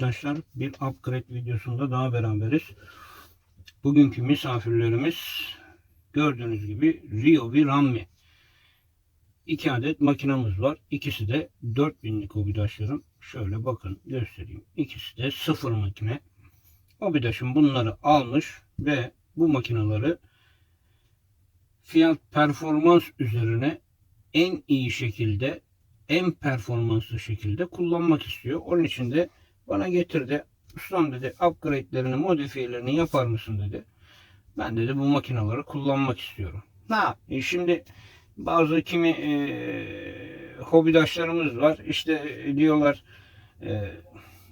hobidaşlar bir upgrade videosunda daha beraberiz. Bugünkü misafirlerimiz gördüğünüz gibi Ryobi Rammi. İki adet makinamız var. İkisi de 4000'lik hobidaşlarım. Şöyle bakın göstereyim. İkisi de sıfır makine. Hobidaşım bunları almış ve bu makinaları fiyat performans üzerine en iyi şekilde en performanslı şekilde kullanmak istiyor. Onun için de bana getirdi. Ustam dedi upgrade'lerini, modifiyelerini yapar mısın dedi. Ben dedi bu makinaları kullanmak istiyorum. Ha, e şimdi bazı kimi e, hobidaşlarımız var. İşte diyorlar e,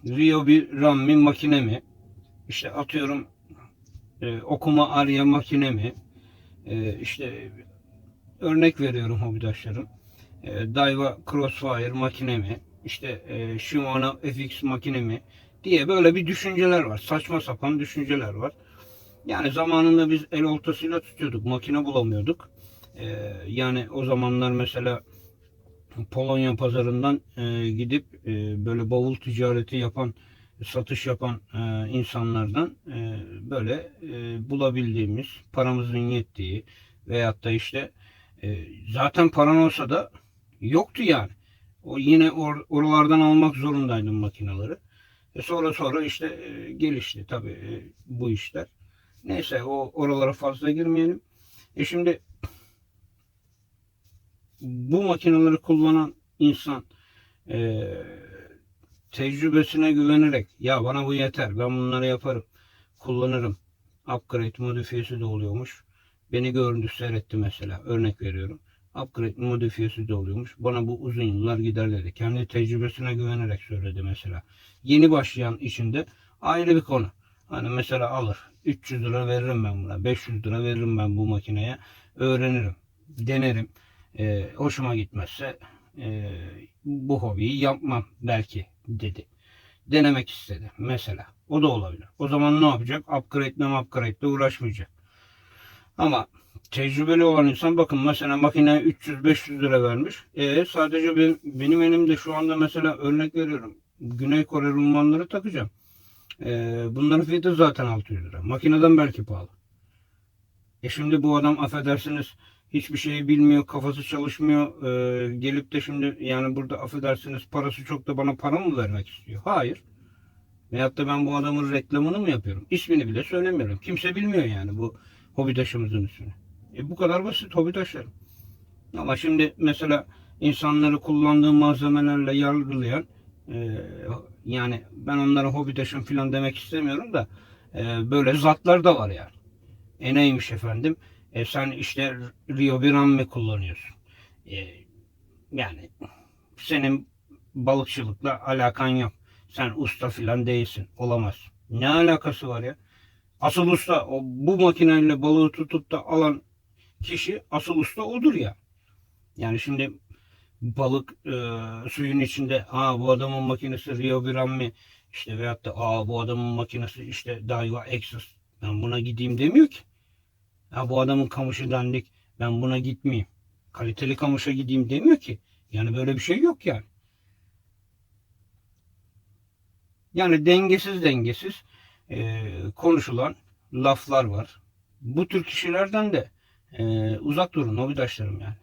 Rio bir Rammi makine mi? İşte atıyorum e, okuma arya makine mi? E, işte örnek veriyorum hobidaşlarım e, Daiwa Crossfire makine mi, işte e, Shimano FX makine mi diye böyle bir düşünceler var. Saçma sapan düşünceler var. Yani zamanında biz el oltasıyla tutuyorduk. Makine bulamıyorduk. E, yani o zamanlar mesela Polonya pazarından e, gidip e, böyle bavul ticareti yapan, satış yapan e, insanlardan e, böyle e, bulabildiğimiz, paramızın yettiği veyahut da işte e, zaten paran olsa da yoktu yani. O yine or, oralardan almak zorundaydım makineleri. E sonra sonra işte e, gelişti tabii e, bu işler. Neyse o oralara fazla girmeyelim. E şimdi bu makineleri kullanan insan e, tecrübesine güvenerek ya bana bu yeter ben bunları yaparım kullanırım upgrade modifiyesi de oluyormuş beni gördü seyretti mesela örnek veriyorum upgrade modifiyesi de oluyormuş. Bana bu uzun yıllar gider dedi. Kendi tecrübesine güvenerek söyledi mesela. Yeni başlayan içinde ayrı bir konu. Hani mesela alır. 300 lira veririm ben buna. 500 lira veririm ben bu makineye. Öğrenirim. Denerim. Ee, hoşuma gitmezse e, bu hobiyi yapmam belki dedi. Denemek istedi mesela. O da olabilir. O zaman ne yapacak? Upgrade'le upgrade'le uğraşmayacak. Ama tecrübeli olan insan bakın mesela makine 300-500 lira vermiş. E, sadece benim, benim elimde şu anda mesela örnek veriyorum. Güney Kore rulmanları takacağım. E, bunların fiyatı zaten 600 lira. Makineden belki pahalı. E şimdi bu adam affedersiniz hiçbir şeyi bilmiyor, kafası çalışmıyor. E, gelip de şimdi yani burada affedersiniz parası çok da bana para mı vermek istiyor? Hayır. Veyahut da ben bu adamın reklamını mı yapıyorum? İsmini bile söylemiyorum. Kimse bilmiyor yani bu hobidaşımızın ismini. E bu kadar basit hobidaşlarım. Ama şimdi mesela insanları kullandığı malzemelerle yargılayan e, yani ben onlara hobidaşım falan demek istemiyorum da e, böyle zatlar da var yani. E neymiş efendim? E sen işte Rio Birame kullanıyorsun. E, yani senin balıkçılıkla alakan yok. Sen usta filan değilsin. Olamaz. Ne alakası var ya? Asıl usta o, bu makineyle balığı tutup da alan kişi asıl usta odur ya. Yani şimdi balık e, suyun içinde aa bu adamın makinesi Rio Grammi işte veyahut da aa bu adamın makinesi işte Daiwa Exos ben buna gideyim demiyor ki. Ya bu adamın kamışı dandik ben buna gitmeyeyim. Kaliteli kamışa gideyim demiyor ki. Yani böyle bir şey yok yani. Yani dengesiz dengesiz e, konuşulan laflar var. Bu tür kişilerden de e, uzak durun hobidaşlarım yani.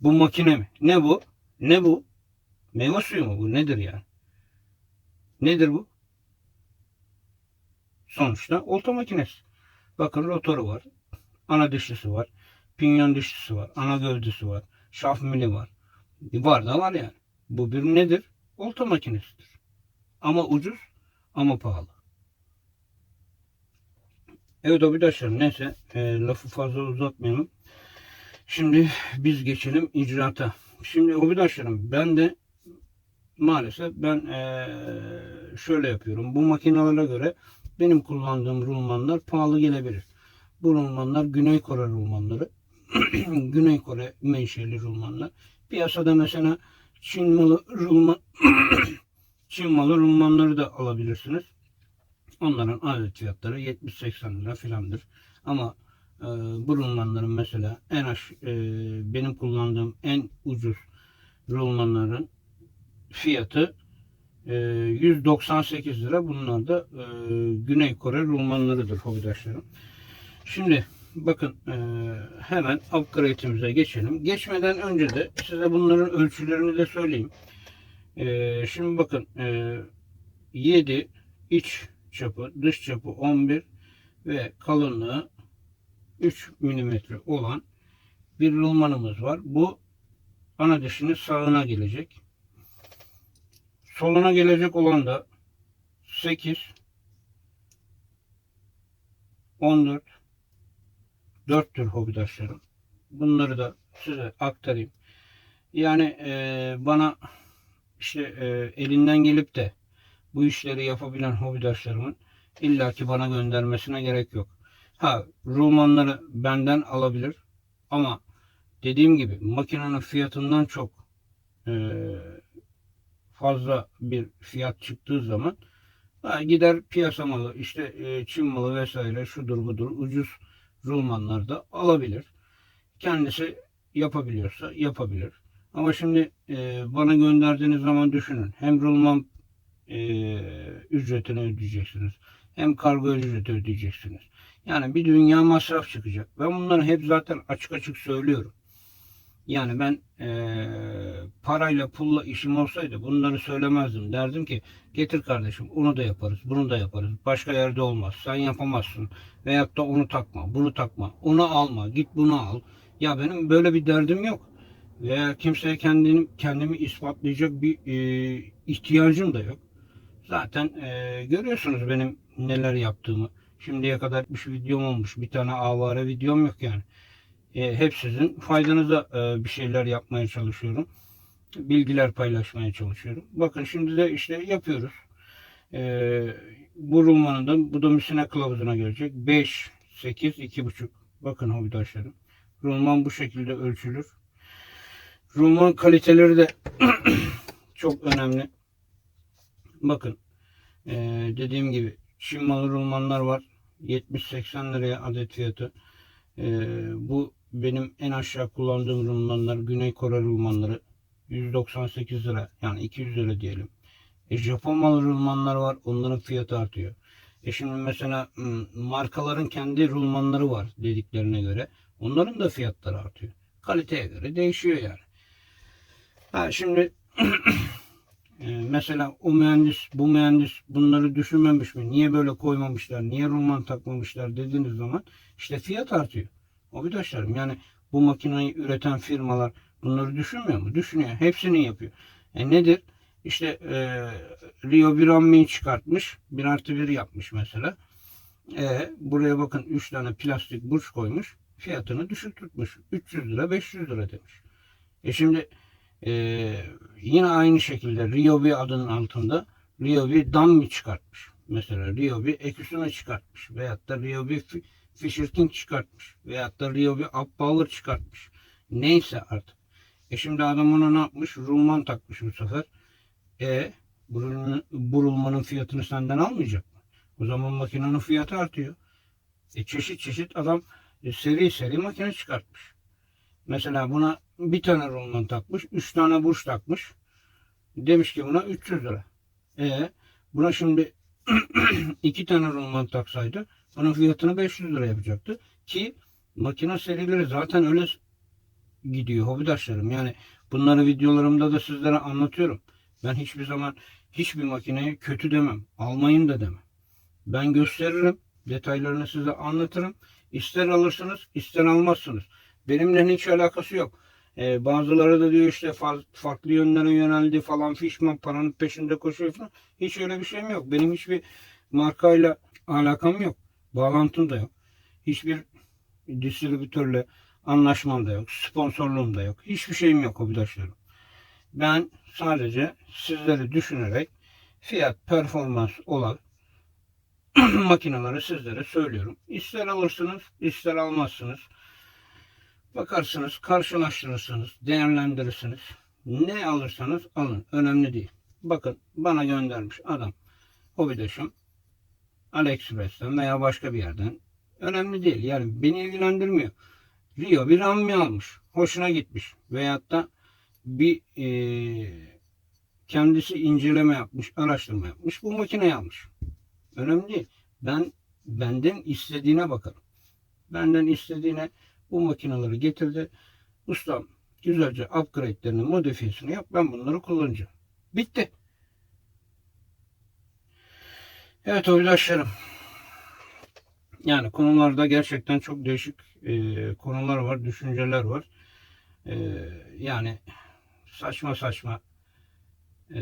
Bu makine mi? Ne bu? Ne bu? Meyve suyu mu bu? Nedir yani? Nedir bu? Sonuçta olta makinesi. Bakın rotoru var. Ana dişlisi var. Pinyon dişlisi var. Ana gövdesi var. Şaf mili var. Var da var yani. Bu bir nedir? Olta makinesidir. Ama ucuz ama pahalı. Evet arkadaşlar neyse e, lafı fazla uzatmayalım. Şimdi biz geçelim icraata. Şimdi arkadaşlarım ben de maalesef ben e, şöyle yapıyorum. Bu makinelere göre benim kullandığım rulmanlar pahalı gelebilir. Bu rulmanlar Güney Kore rulmanları. Güney Kore menşeli rulmanlar. Piyasada mesela Çin malı rulman Çin malı rulmanları da alabilirsiniz. Onların adet fiyatları 70-80 lira filandır. Ama e, bu rulmanların mesela en aş e, benim kullandığım en ucuz rulmanların fiyatı e, 198 lira. Bunlar da e, Güney Kore rulmanlarıdır hobidaşlarım. Şimdi bakın e, hemen upgrade'imize geçelim. Geçmeden önce de size bunların ölçülerini de söyleyeyim. E, şimdi bakın e, 7 iç çapı, dış çapı 11 ve kalınlığı 3 milimetre olan bir rulmanımız var. Bu ana dişinin sağına gelecek. Soluna gelecek olan da 8 14 4'tür hobidaşlarım. Bunları da size aktarayım. Yani e, bana işte e, elinden gelip de bu işleri yapabilen hobidaşlarımın illaki bana göndermesine gerek yok. Ha romanları benden alabilir ama dediğim gibi makinenin fiyatından çok e, fazla bir fiyat çıktığı zaman ha, gider piyasa malı işte e, Çin malı vesaire şudur budur ucuz rulmanlar da alabilir. Kendisi yapabiliyorsa yapabilir. Ama şimdi e, bana gönderdiğiniz zaman düşünün. Hem rulman e, ücretini ödeyeceksiniz. Hem kargo ücreti ödeyeceksiniz. Yani bir dünya masraf çıkacak. Ben bunları hep zaten açık açık söylüyorum. Yani ben eee, parayla pulla işim olsaydı bunları söylemezdim. Derdim ki getir kardeşim onu da yaparız, bunu da yaparız. Başka yerde olmaz. Sen yapamazsın. Veyahut da onu takma, bunu takma. Onu alma, git bunu al. Ya benim böyle bir derdim yok. Veya kimseye kendini, kendimi ispatlayacak bir eee, ihtiyacım da yok. Zaten eee, görüyorsunuz benim neler yaptığımı. Şimdiye kadar bir videom olmuş. Bir tane avare videom yok yani. E, hep sizin faydanıza e, bir şeyler yapmaya çalışıyorum. Bilgiler paylaşmaya çalışıyorum. Bakın şimdi de işte yapıyoruz. E, bu rulmanın da bu da misine kılavuzuna gelecek. 5, 8, 2,5. Bakın hobidaşlarım. Rulman bu şekilde ölçülür. Rulman kaliteleri de çok önemli. Bakın e, dediğim gibi Çin malı rulmanlar var. 70-80 liraya adet fiyatı. Ee, bu benim en aşağı kullandığım rulmanlar Güney Kore rulmanları 198 lira yani 200 lira diyelim. E, Japon malı rulmanlar var onların fiyatı artıyor. E şimdi mesela m, markaların kendi rulmanları var dediklerine göre onların da fiyatları artıyor. Kaliteye göre değişiyor yani. Ha şimdi mesela o mühendis bu mühendis bunları düşünmemiş mi? Niye böyle koymamışlar? Niye rulman takmamışlar dediğiniz zaman işte fiyat artıyor. Arkadaşlarım yani bu makineyi üreten firmalar bunları düşünmüyor mu? Düşünüyor. Hepsini yapıyor. E nedir? İşte e, Rio bir çıkartmış. Bir artı bir yapmış mesela. E, buraya bakın 3 tane plastik burç koymuş. Fiyatını düşük tutmuş. 300 lira 500 lira demiş. E şimdi e, yine aynı şekilde Ryobi adının altında Ryobi Dammi çıkartmış. Mesela Ryobi Ecusona çıkartmış. Veyahut da Ryobi Fi- Fisher King çıkartmış. Veyahut da Ryobi Uppower çıkartmış. Neyse artık. E şimdi adam ona ne yapmış? Rulman takmış bu sefer. E bu, rulmanın, bu rulmanın fiyatını senden almayacak mı? O zaman makinenin fiyatı artıyor. E çeşit çeşit adam e, seri seri makine çıkartmış. Mesela buna bir tane rulman takmış, üç tane burç takmış. Demiş ki buna 300 lira. E buna şimdi iki tane rulman taksaydı bunun fiyatını 500 lira yapacaktı. Ki makine serileri zaten öyle gidiyor hobidaşlarım. Yani bunları videolarımda da sizlere anlatıyorum. Ben hiçbir zaman hiçbir makineye kötü demem. Almayın da demem. Ben gösteririm. Detaylarını size anlatırım. İster alırsınız ister almazsınız. Benimle hiç alakası yok. Ee, bazıları da diyor işte far- farklı yönlere yöneldi falan fişman paranın peşinde koşuyor falan. Hiç öyle bir şeyim yok. Benim hiçbir markayla alakam yok. Bağlantım da yok. Hiçbir distribütörle anlaşmam da yok. Sponsorluğum da yok. Hiçbir şeyim yok arkadaşlarım. Ben sadece sizleri düşünerek fiyat performans olan makineleri sizlere söylüyorum. İster alırsınız, ister almazsınız. Bakarsınız, karşılaştırırsınız, değerlendirirsiniz. Ne alırsanız alın. Önemli değil. Bakın bana göndermiş adam. Hobidaşım. AliExpress'ten veya başka bir yerden. Önemli değil. Yani beni ilgilendirmiyor. Rio bir rammi almış. Hoşuna gitmiş. Veyahut da bir eee, Kendisi inceleme yapmış, araştırma yapmış. Bu makineyi almış. Önemli değil. Ben benden istediğine bakarım. Benden istediğine bu makineleri getirdi. Ustam güzelce upgrade'lerini, modifiyesini yap. Ben bunları kullanacağım. Bitti. Evet arkadaşlarım. Yani konularda gerçekten çok değişik e, konular var, düşünceler var. E, yani saçma saçma e,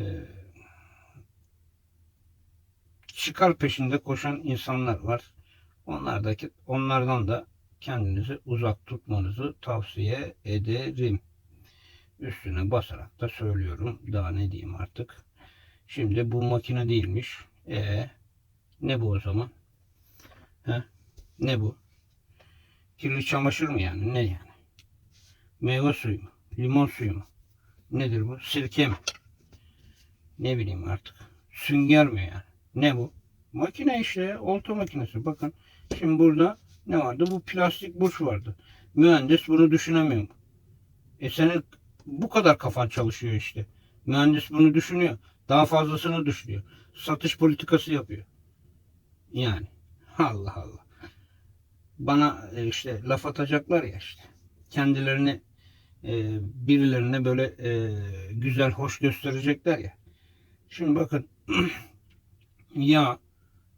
çıkar peşinde koşan insanlar var. Onlardaki onlardan da kendinizi uzak tutmanızı tavsiye ederim. Üstüne basarak da söylüyorum. Daha ne diyeyim artık. Şimdi bu makine değilmiş. E ne bu o zaman? He? Ne bu? Kirli çamaşır mı yani? Ne yani? Meyve suyu mu? Limon suyu mu? Nedir bu? Sirke mi? Ne bileyim artık. Sünger mi yani? Ne bu? Makine işte. Olta makinesi. Bakın. Şimdi burada ne vardı? Bu plastik burç vardı. Mühendis bunu düşünemiyor? E senin bu kadar kafan çalışıyor işte. Mühendis bunu düşünüyor. Daha fazlasını düşünüyor. Satış politikası yapıyor. Yani. Allah Allah. Bana e, işte laf atacaklar ya işte. Kendilerini e, birilerine böyle e, güzel, hoş gösterecekler ya. Şimdi bakın yağ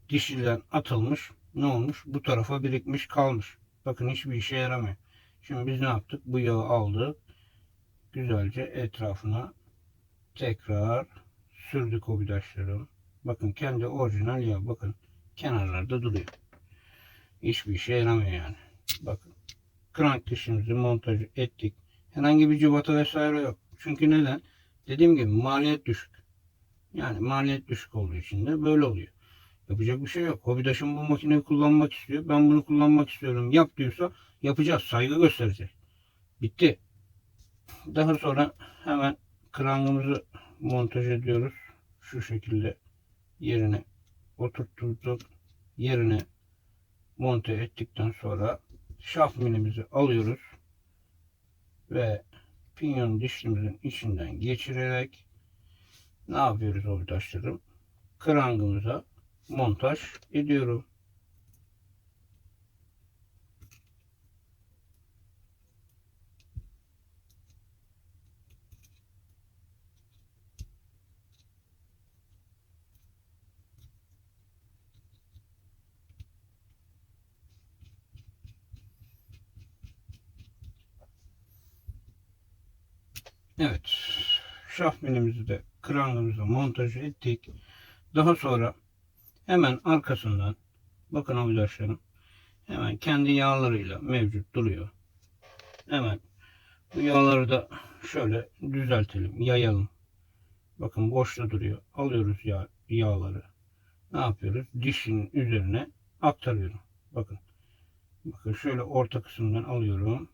dişilden atılmış. Ne olmuş? Bu tarafa birikmiş kalmış. Bakın hiçbir işe yaramıyor. Şimdi biz ne yaptık? Bu yağı aldık. Güzelce etrafına tekrar sürdük o bidaşları. Bakın kendi orijinal yağ. Bakın kenarlarda duruyor. Hiçbir işe yaramıyor yani. Bakın. Krank dişimizi montaj ettik. Herhangi bir cıvata vesaire yok. Çünkü neden? Dediğim gibi maliyet düşük. Yani maliyet düşük olduğu için de böyle oluyor. Yapacak bir şey yok. Hobidaşım bu makineyi kullanmak istiyor. Ben bunu kullanmak istiyorum. Yap diyorsa yapacağız. Saygı gösterecek. Bitti. Daha sonra hemen krangımızı montaj ediyoruz. Şu şekilde yerine oturtturduk. Yerine monte ettikten sonra şaft milimizi alıyoruz ve pinyon dişlimizin içinden geçirerek ne yapıyoruz arkadaşlarım? Krangımıza montaj ediyorum. Evet. Şaft milimizi de krangımıza montaj ettik. Daha sonra hemen arkasından bakın arkadaşlarım hemen kendi yağlarıyla mevcut duruyor. Hemen bu yağları da şöyle düzeltelim, yayalım. Bakın boşta duruyor. Alıyoruz yağ, yağları. Ne yapıyoruz? Dişin üzerine aktarıyorum. Bakın. Bakın şöyle orta kısımdan alıyorum.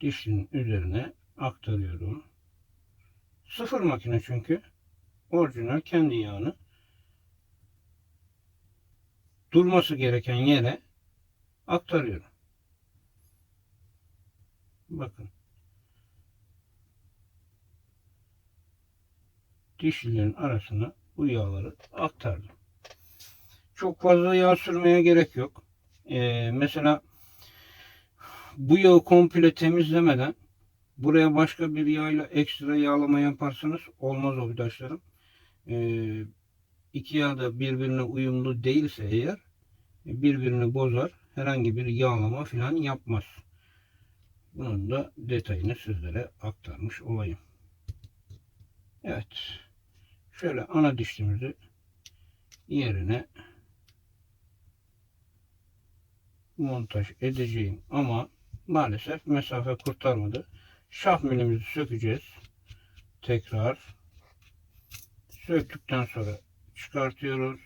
Dişin üzerine aktarıyorum. Sıfır makine çünkü. Orijinal kendi yağını durması gereken yere aktarıyorum. Bakın. Dişlilerin arasına bu yağları aktardım. Çok fazla yağ sürmeye gerek yok. Ee, mesela bu yağı komple temizlemeden buraya başka bir yağla ekstra yağlama yaparsanız olmaz o vidaşlarım. Ee, iki yağ da birbirine uyumlu değilse eğer birbirini bozar. Herhangi bir yağlama falan yapmaz. Bunun da detayını sizlere aktarmış olayım. Evet. Şöyle ana dişimizi yerine montaj edeceğim ama maalesef mesafe kurtarmadı. Şah milimizi sökeceğiz. Tekrar söktükten sonra çıkartıyoruz.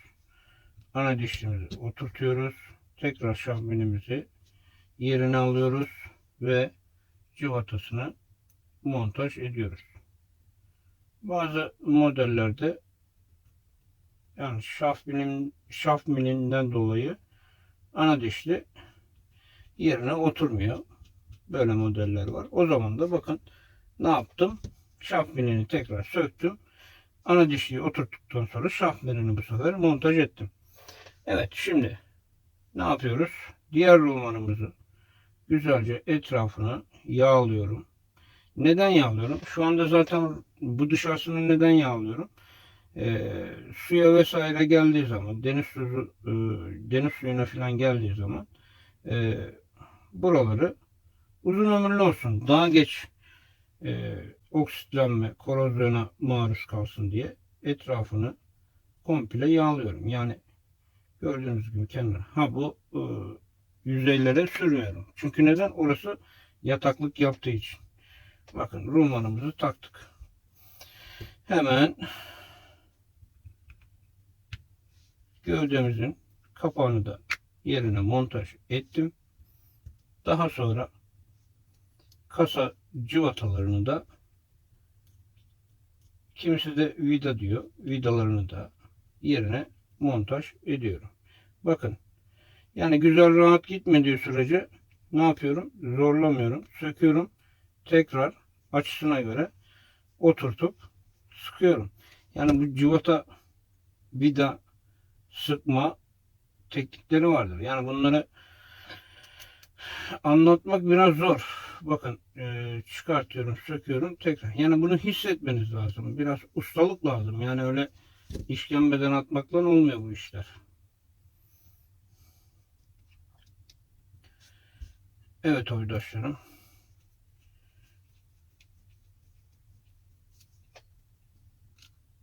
Ana dişimizi oturtuyoruz. Tekrar şah milimizi yerine alıyoruz ve cıvatasını montaj ediyoruz. Bazı modellerde yani şaf milim, şaf milinden dolayı ana dişli yerine oturmuyor. Böyle modeller var. O zaman da bakın ne yaptım? Şaf milini tekrar söktüm. Ana dişliği oturttuktan sonra şahmerini bu sefer montaj ettim. Evet şimdi ne yapıyoruz? Diğer rulmanımızı güzelce etrafını yağlıyorum. Neden yağlıyorum? Şu anda zaten bu dışarısını neden yağlıyorum? Ee, suya vesaire geldiği zaman deniz suyu e, deniz suyuna falan geldiği zaman e, buraları uzun ömürlü olsun. Daha geç e, oksitlenme, korozyona maruz kalsın diye etrafını komple yağlıyorum. Yani gördüğünüz gibi kenara. Ha bu e, yüzeylere sürmüyorum. Çünkü neden? Orası yataklık yaptığı için. Bakın rumanımızı taktık. Hemen gövdemizin kapağını da yerine montaj ettim. Daha sonra kasa cıvatalarını da kimisi de vida diyor. Vidalarını da yerine montaj ediyorum. Bakın yani güzel rahat gitmediği sürece ne yapıyorum? Zorlamıyorum. Söküyorum. Tekrar açısına göre oturtup sıkıyorum. Yani bu cıvata vida sıkma teknikleri vardır. Yani bunları anlatmak biraz zor. Bakın e, çıkartıyorum, söküyorum tekrar. Yani bunu hissetmeniz lazım. Biraz ustalık lazım. Yani öyle işkembeden atmakla olmuyor bu işler. Evet oydaşlarım.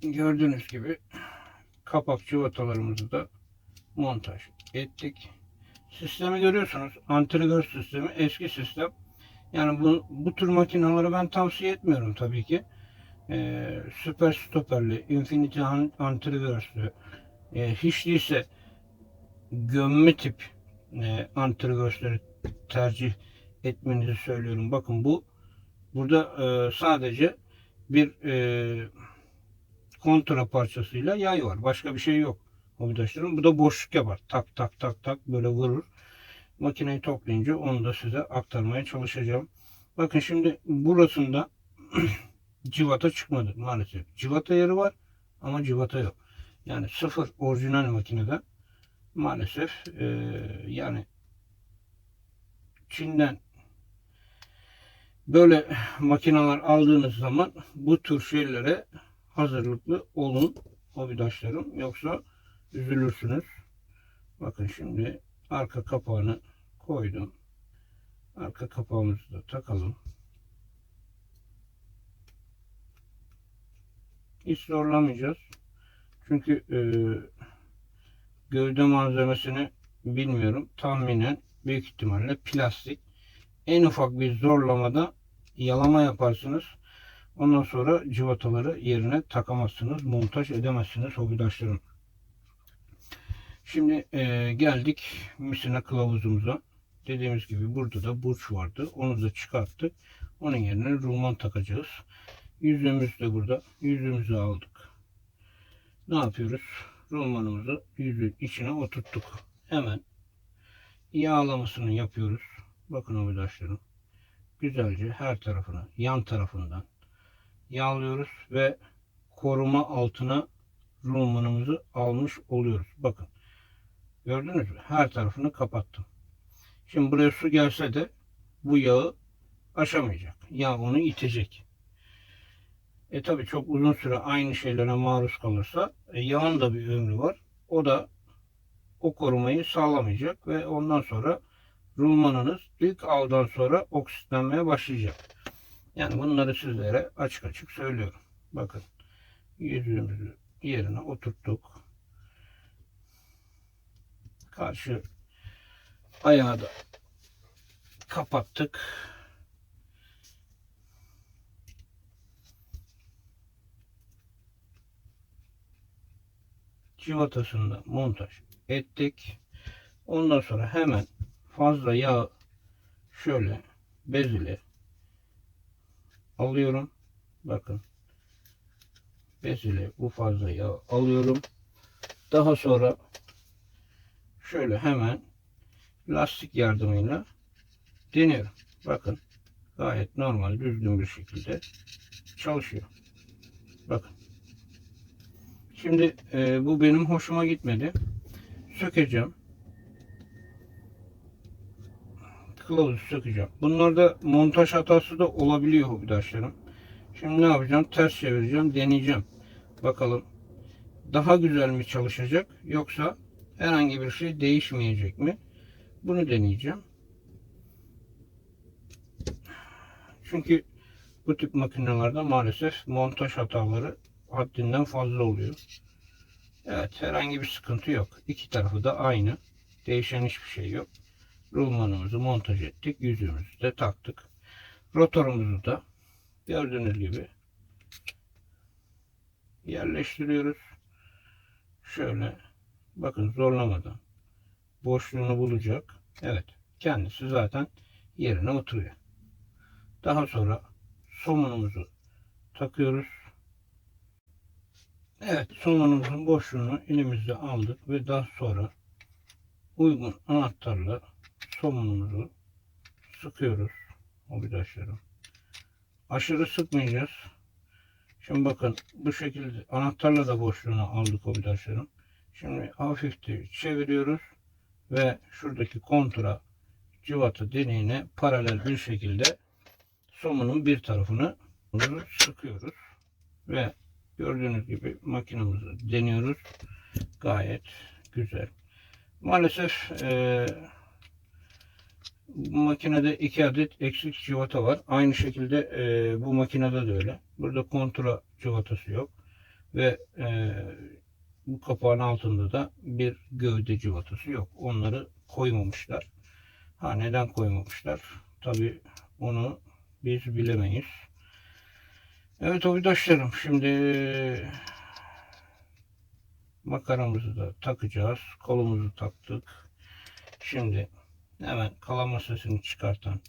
Gördüğünüz gibi kapak cıvatalarımızı da montaj ettik. Sistemi görüyorsunuz. Antrigör sistemi eski sistem. Yani bu, bu tür makinaları ben tavsiye etmiyorum tabii ki. Ee, süper stoperli, infinity antrigörslü, e, hiç değilse gömme tip e, antrigörsleri tercih etmenizi söylüyorum. Bakın bu burada e, sadece bir e, kontra parçasıyla yay var. Başka bir şey yok. Hobidaşlarım. Bu da boşluk yapar. Tak tak tak tak böyle vurur. Makineyi toplayınca onu da size aktarmaya çalışacağım. Bakın şimdi burasında civata çıkmadı maalesef. Civata yeri var ama civata yok. Yani sıfır orijinal makinede maalesef e, yani Çin'den böyle makineler aldığınız zaman bu tür şeylere hazırlıklı olun hobidaşlarım. Yoksa üzülürsünüz. Bakın şimdi arka kapağını koydum. Arka kapağımızı da takalım. Hiç zorlamayacağız. Çünkü e, gövde malzemesini bilmiyorum. Tahminen büyük ihtimalle plastik. En ufak bir zorlamada yalama yaparsınız. Ondan sonra cıvataları yerine takamazsınız. Montaj edemezsiniz hobidaşlarım. Şimdi e, geldik misina kılavuzumuza. Dediğimiz gibi burada da burç vardı. Onu da çıkarttık. Onun yerine rulman takacağız. Yüzüğümüz de burada. Yüzüğümüzü aldık. Ne yapıyoruz? Rulmanımızı yüzüğün içine oturttuk. Hemen yağlamasını yapıyoruz. Bakın arkadaşlarım. Güzelce her tarafına, yan tarafından yağlıyoruz ve koruma altına rulmanımızı almış oluyoruz. Bakın. Gördünüz mü? Her tarafını kapattım. Şimdi buraya su gelse de bu yağı aşamayacak. Yağ onu itecek. E tabi çok uzun süre aynı şeylere maruz kalırsa e, yağın da bir ömrü var. O da o korumayı sağlamayacak ve ondan sonra rulmanınız ilk avdan sonra oksitlenmeye başlayacak. Yani bunları sizlere açık açık söylüyorum. Bakın yüzüğümüzü yerine oturttuk. Karşı ayağı da kapattık. Civatasını da montaj ettik. Ondan sonra hemen fazla yağ şöyle bez ile alıyorum. Bakın bez ile bu fazla yağ alıyorum. Daha sonra şöyle hemen lastik yardımıyla deniyorum. Bakın gayet normal düzgün bir şekilde çalışıyor. Bakın Şimdi e, bu benim hoşuma gitmedi. Sökeceğim. Kılavuzu sökeceğim. Bunlarda montaj hatası da olabiliyor hobidaşlarım. Şimdi ne yapacağım? Ters çevireceğim. Deneyeceğim. Bakalım daha güzel mi çalışacak yoksa herhangi bir şey değişmeyecek mi? Bunu deneyeceğim. Çünkü bu tip makinelerde maalesef montaj hataları haddinden fazla oluyor. Evet herhangi bir sıkıntı yok. İki tarafı da aynı. Değişen hiçbir şey yok. Rulmanımızı montaj ettik. Yüzüğümüzü de taktık. Rotorumuzu da gördüğünüz gibi yerleştiriyoruz. Şöyle bakın zorlamadan boşluğunu bulacak. Evet kendisi zaten yerine oturuyor. Daha sonra somunumuzu takıyoruz. Evet somunumuzun boşluğunu elimizde aldık ve daha sonra uygun anahtarla somunumuzu sıkıyoruz arkadaşlarım. Aşırı sıkmayacağız. Şimdi bakın bu şekilde anahtarla da boşluğunu aldık arkadaşlarım. Şimdi hafifçe çeviriyoruz ve şuradaki kontura cıvata deliğine paralel bir şekilde somunun bir tarafını sıkıyoruz ve gördüğünüz gibi makinemizi deniyoruz. Gayet güzel. Maalesef e, bu makinede iki adet eksik cıvata var. Aynı şekilde e, bu makinede de öyle. Burada kontra cıvatası yok. Ve e, bu kapağın altında da bir gövde cıvatası yok. Onları koymamışlar. Ha neden koymamışlar? Tabi onu biz bilemeyiz. Evet arkadaşlarım şimdi makaramızı da takacağız. Kolumuzu taktık. Şimdi hemen kalama sesini çıkartan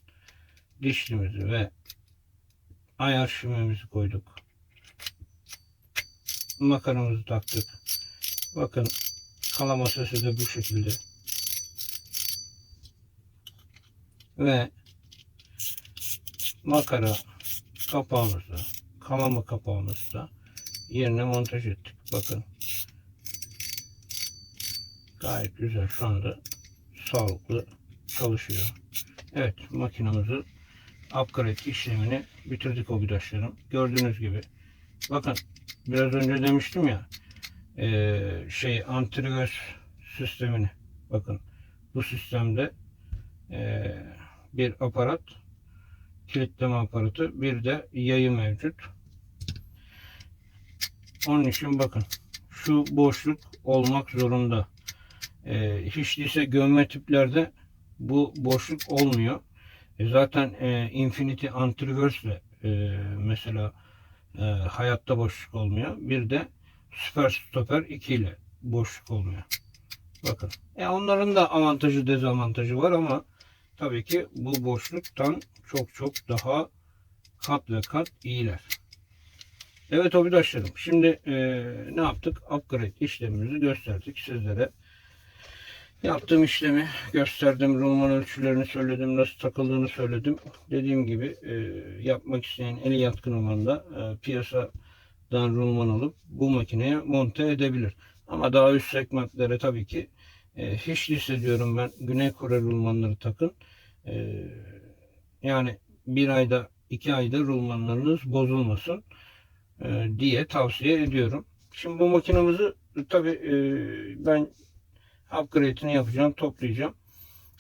dişlimizi ve ayar şimemizi koyduk. Makaramızı taktık. Bakın kalama sesi de bu şekilde. Ve makara kapağımızı, kalama kapağımızı da yerine montaj ettik. Bakın. Gayet güzel şu anda sağlıklı çalışıyor. Evet makinamızı upgrade işlemini bitirdik obidaşlarım. Gördüğünüz gibi. Bakın biraz önce demiştim ya eee, şey antivirüs sistemini bakın bu sistemde eee, bir aparat kilitleme aparatı bir de yayı mevcut. Onun için bakın şu boşluk olmak zorunda. Eee hiç değilse gömme tiplerde bu boşluk olmuyor. E zaten e, Infinity Antivirus ile e, mesela e, hayatta boşluk olmuyor. Bir de Super Stopper 2 ile boşluk olmuyor. Bakın. E onların da avantajı dezavantajı var ama tabii ki bu boşluktan çok çok daha kat ve kat iyiler. Evet arkadaşlarım şimdi e, ne yaptık? Upgrade işlemimizi gösterdik sizlere. Yaptığım işlemi gösterdim. Rulman ölçülerini söyledim. Nasıl takıldığını söyledim. Dediğim gibi e, yapmak isteyen eli yatkın olan da e, piyasadan rulman alıp bu makineye monte edebilir. Ama daha üst segmentlere tabii ki e, hiç hissediyorum ben. Güney Kore rulmanları takın. E, yani bir ayda iki ayda rulmanlarınız bozulmasın e, diye tavsiye ediyorum. Şimdi bu makinamızı tabii e, ben upgrade'ini yapacağım, toplayacağım.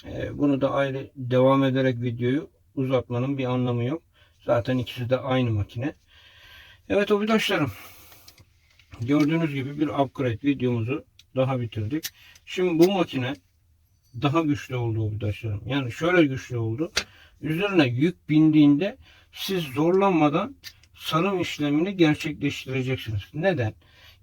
Ee, bunu da ayrı devam ederek videoyu uzatmanın bir anlamı yok. Zaten ikisi de aynı makine. Evet arkadaşlarım. Gördüğünüz gibi bir upgrade videomuzu daha bitirdik. Şimdi bu makine daha güçlü oldu arkadaşlarım. Yani şöyle güçlü oldu. Üzerine yük bindiğinde siz zorlanmadan sarım işlemini gerçekleştireceksiniz. Neden?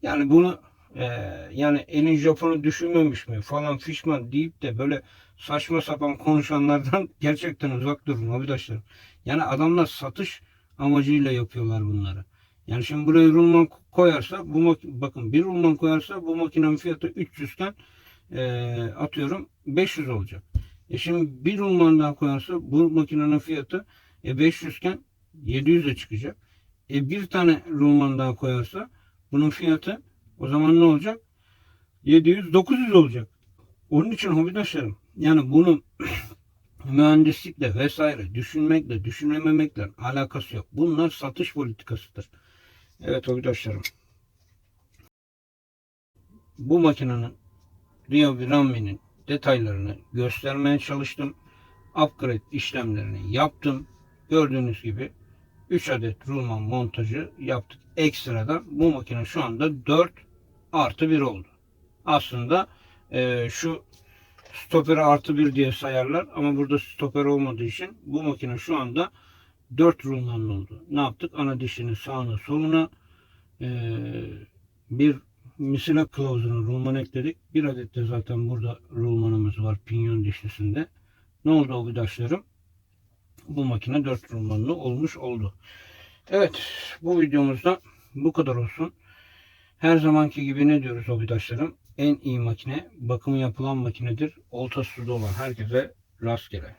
Yani bunu ee, yani elin Japon'u düşünmemiş mi falan fişman deyip de böyle saçma sapan konuşanlardan gerçekten uzak durun arkadaşlar. Yani adamlar satış amacıyla yapıyorlar bunları. Yani şimdi buraya rulman koyarsa bu bakın bir rulman koyarsa bu makinenin fiyatı 300 iken e, atıyorum 500 olacak. E şimdi bir rulman daha koyarsa bu makinenin fiyatı e, 500 iken 700'e çıkacak. E bir tane rulman daha koyarsa bunun fiyatı O zaman ne olacak? 700 900 olacak. Onun için hobidaşlarım yani bunu mühendislikle vesaire düşünmekle düşünememekle alakası yok. Bunlar satış politikasıdır. Evet hobidaşlarım. Bu makinenin Rio Virami'nin detaylarını göstermeye çalıştım. Upgrade işlemlerini yaptım. Gördüğünüz gibi 3 adet rulman montajı yaptık. Ekstradan bu makine şu anda 4 artı 1 oldu. Aslında e, şu stoperi artı 1 diye sayarlar ama burada stoper olmadığı için bu makine şu anda 4 rulmanlı oldu. Ne yaptık? Ana dişinin sağına soluna e, bir misina kılavuzunu rulman ekledik. Bir adet de zaten burada rulmanımız var pinyon dişlisinde. Ne oldu o vidaşlarım? Bu makine 4 rulmanlı olmuş oldu. Evet bu videomuzda bu kadar olsun. Her zamanki gibi ne diyoruz o vidaşlarım? En iyi makine bakımı yapılan makinedir. Olta suda olan herkese rastgele.